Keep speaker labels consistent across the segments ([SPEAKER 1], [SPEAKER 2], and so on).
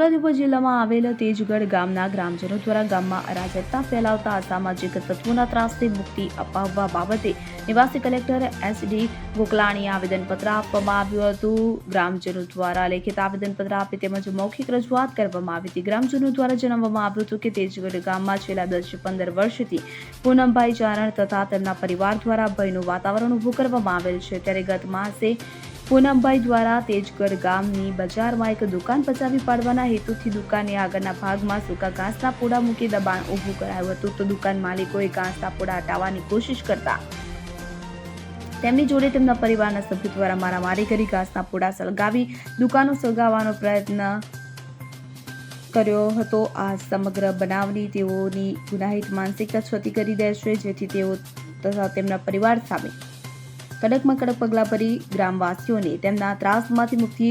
[SPEAKER 1] છોટાઉદેપુર જિલ્લામાં આવેલ તેજગઢ ગામના ગ્રામજનો દ્વારા ગામમાં અરાજકતા ફેલાવતા અસામાજિક તત્વોના ત્રાસથી મુક્તિ અપાવવા બાબતે નિવાસી કલેક્ટર એસ ડી ગોકલાણીએ આવેદનપત્ર આપવામાં આવ્યું હતું. ગ્રામજનો દ્વારા લેખિત આવેદનપત્ર આપી તેમજ મૌખિક રજૂઆત કરવામાં આવી હતી. ગ્રામજનો દ્વારા જણાવવામાં આવ્યું હતું કે તેજગઢ ગામમાં છેલ્લા દસ પંદર વર્ષથી પૂનમભાઈ ચારણ તથા તેમના પરિવાર દ્વારા ભયનું વાતાવરણ ઊભું કરવામાં આવેલ છે. ત્યારે ગત માસે પૂનમભાઈ દ્વારા તેજગઢ ગામની બજારમાં એક દુકાન પચાવી પાડવાના હેતુથી દુકાનની આગળના ભાગમાં સૂકા ઘાસના પોડા મૂકી દબાણ ઊભું કરાયું હતું તો દુકાન માલિકોએ ઘાસના પોડા હટાવવાની કોશિશ કરતા તેમની જોડે તેમના પરિવારના સભ્યો દ્વારા મારામારી કરી ઘાસના પોડા સળગાવી દુકાનો સળગાવવાનો પ્રયત્ન કર્યો હતો. આ સમગ્ર બનાવની તેઓની ગુનાહિત માનસિકતા છતી કરી દેશે, જેથી તેઓ તથા તેમના પરિવાર સામે કડકમાં કડક પગલાં ભરી ગ્રામવાસીઓને તેમના ત્રાસમાંથી મુક્તિ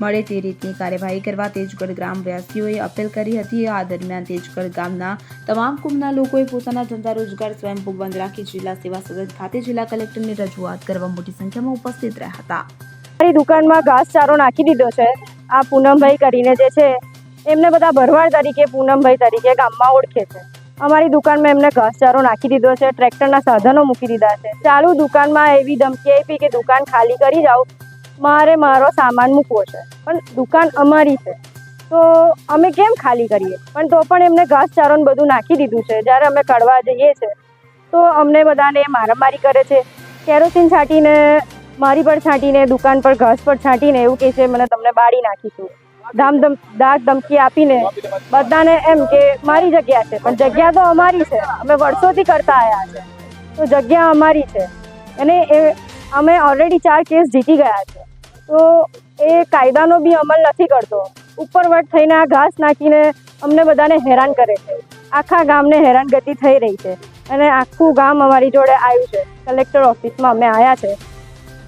[SPEAKER 1] મળે તે રીતની કાર્યવાહી કરવા તેજગઢ ગ્રામવાસીઓએ અપીલ કરી હતી. આ દરમિયાન તેજગઢ ગામના તમામ કુંભના લોકોએ પોતાના ધંધા રોજગાર સ્વયંભૂ બંધ રાખી જિલ્લા સેવા સદન ખાતે જિલ્લા કલેક્ટરની રજૂઆત કરવા મોટી સંખ્યામાં ઉપસ્થિત રહ્યા હતા.
[SPEAKER 2] મારી દુકાનમાં ઘાસચારો નાખી દીધો છે. આ પૂનમભાઈ કરીને જે છે, એમને બધા ભરવાડ તરીકે, પૂનમભાઈ તરીકે ગામમાં ઓળખે છે. અમારી દુકાનમાં એમને ઘાસચારો નાખી દીધો છે, ટ્રેક્ટરના સાધનો મૂકી દીધા છે. ચાલુ દુકાનમાં એવી ધમકી આપી કે દુકાન ખાલી કરી જાઓ. મારે મારો સામાન મૂકવો છે. પણ દુકાન અમારી છે. તો અમે કેમ ખાલી કરીએ? પણ તો પણ એમને ઘાસચારો ને બધું નાખી દીધું છે. જ્યારે અમે કડવા જઈએ છીએ તો અમને બધાને મારામારી કરે છે. કેરોસીન છાંટીને, મારી પર છાંટીને, દુકાન પર ઘાસ પર છાંટીને એવું કહે છે, મને તમને બાળી નાખીશું. ધામ ધમ દાગ ધમકી આપીને બધાને એમ કે મારી જગ્યા છે, પણ જગ્યા તો અમારી છે. અમે વર્ષોથી કરતા આવ્યા છે. તો જગ્યા અમારી છે. અને એ, અમે ઓલરેડી ચાર કેસ જીતી ગયા છે. તો એ કાયદાનો બી અમલ નથી કરતો. ઉપરવટ થઈને આ ઘાસ નાખીને અમને બધાને હેરાન કરે છે. આખા ગામને હેરાનગતિ થઈ રહી છે. અને આખું ગામ અમારી જોડે આવ્યું છે. કલેક્ટર ઓફિસમાં અમે આવ્યા છે.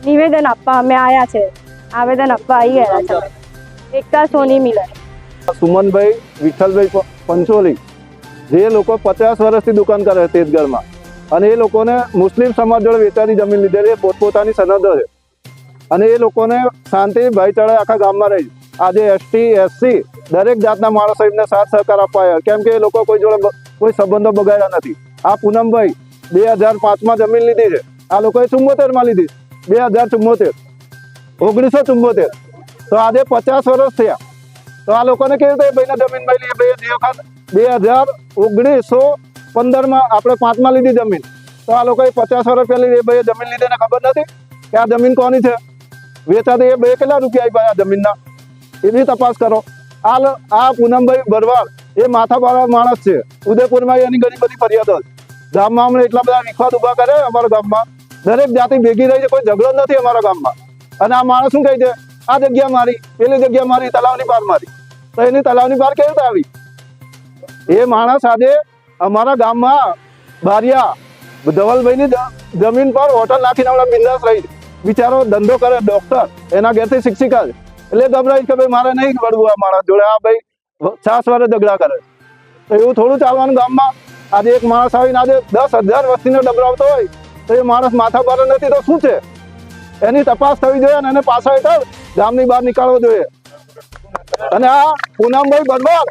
[SPEAKER 2] નિવેદન આપવા અમે આવ્યા છે. આવેદન આપવા આવી ગયા છે. એકતા સોની મિલન.
[SPEAKER 3] સુમનભાઈ, વિઠ્ઠલભાઈ પંચોલી, જે લોકો પચાસ વર્ષથી દુકાન કરે તેજગઢમાં, અને એ લોકોને મુસ્લિમ સમાજ જોડે વેચાતી જમીન લીધેલી પોતપોતાની સનદો છે. અને એ લોકોને શાંતિ, ભાઈચારા આખા ગામમાં રહી. આજે એસટી, એસસી, દરેક જાતના માણસો એમને સાથ સહકાર આવ્યા. કેમ કે એ લોકો કોઈ જોડે કોઈ સંબંધો બગાડ્યા નથી. આ પૂનમભાઈ બે હજાર પાંચમાં જમીન લીધી છે. આ લોકોએ ચુમ્મોતેરમાં લીધી. બે હજાર ચુમ્મોતેર. ઓગણીસો ચુમ્મોતેર. તો આજે પચાસ વર્ષ થયા. તો આ લોકોને કેવી રીતે ભાઈને જમીન મળી? બે વખત, બે હજાર ઓગણીસો પંદરમાં આપણે પાંચમાં લીધી જમીન. તો આ લોકોએ પચાસ વર્ષ પહેલી એ ભાઈએ જમીન લીધી એને ખબર નથી કે આ જમીન કોની છે? વેચાતી એ બે કેટલા રૂપિયા આપ્યા આ જમીનના? એની તપાસ કરો. આ આ પૂનમભાઈ ભરવાડ એ માથાવાળા માણસ છે. ઉદયપુરમાં એની ઘણી બધી ફરિયાદો ગામમાં અમને એટલા બધા વિખવાદ ઊભા કરે અમારા ગામમાં. દરેક જાતિ ભેગી રહી છે કોઈ ઝઘડો નથી અમારા ગામમાં. અને આ માણસ શું કહે છે? આ જગ્યા મારી, પેલી જગ્યા મારી, તલાવની પાર મારી. તો એની તલાવની પાર કેવી રીતે આવી? એ માણસ આજે અમારા ગામમાં બારિયા, ધવલભાઈની જમીન પર હોટલ નાખીને હમણાં બિંદાસ રહી બિચારો ધંધો કરે ડોક્ટર એના ઘેરથી શિક્ષિકા એટલે ગભરાય કે ભાઈ, મારે નહીં વળવું આ માણસ જોડે, આ ભાઈ છાસ વારે ઝઘડા કરે તો એવું થોડું ચાલવાનું ગામમાં. આજે એક માણસ આવીને આજે દસ હજાર વસ્તીનો ડબરાવતો હોય, તો એ માણસ માથા પર નથી, તો શું છે? એની તપાસ થવી જોઈએ અને એને પાછા હેઠળ ગામની બહાર નીકળવો જોઈએ. અને આ પૂનમભાઈ બરબાદ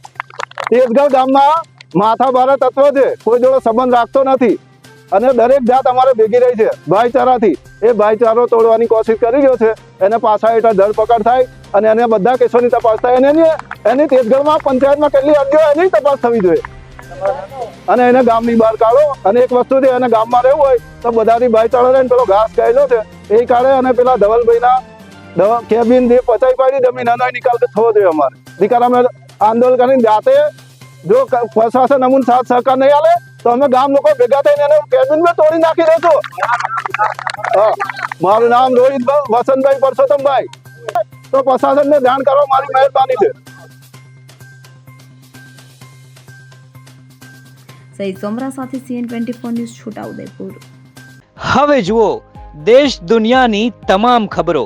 [SPEAKER 3] તેજગઢ ગામમાં માથા ભારે તત્વ છે. કોઈ જોડે સંબંધ રાખતો નથી. અને દરેક જાત અમારે ભેગી રહી છે. ભાઈચારાથી. એ ભાઈચારો તોડવાની કોશિશ કરી રહ્યો છે. એને પાછા હેઠળ ધરપકડ થાય અને એને બધા કેસોની તપાસ થાય. અને એની એની તેજગઢમાં પંચાયતમાં કેટલી અરજીઓ એની તપાસ થવી જોઈએ. અને એને ગામની બહાર કાઢો. અને એક વસ્તુ છે, એને ગામમાં રહેવું હોય તો બધાની ભાઈચારો રહે પેલો ઘાસ ગયેલો છે. એ કાઢે અને પેલા ધવલભાઈના દવા કેબિન જે પચાઈ પાડી જમીન એનો નિકાલ થવો જોઈએ અમારે. નિકાલ અમે આંદોલન કરીને જાતે જો પ્રશાસન અમુન સાથ સહકાર નહીં આલે તો અમે ગામ લોકો ભેગા થઈને એને કેબિનમાં તોડી નાખી દઈશું હા. મારું નામ રોહિત વસંતભાઈ પરસોત્તમભાઈ. તો પ્રશાસનને જાણ કરવા મારી મહેરબાની છે.
[SPEAKER 1] સહિત સોમરા સાથે CN twenty four news Chhota Udepur.
[SPEAKER 4] હવે જુઓ દેશ દુનિયાની તમામ ખબરો.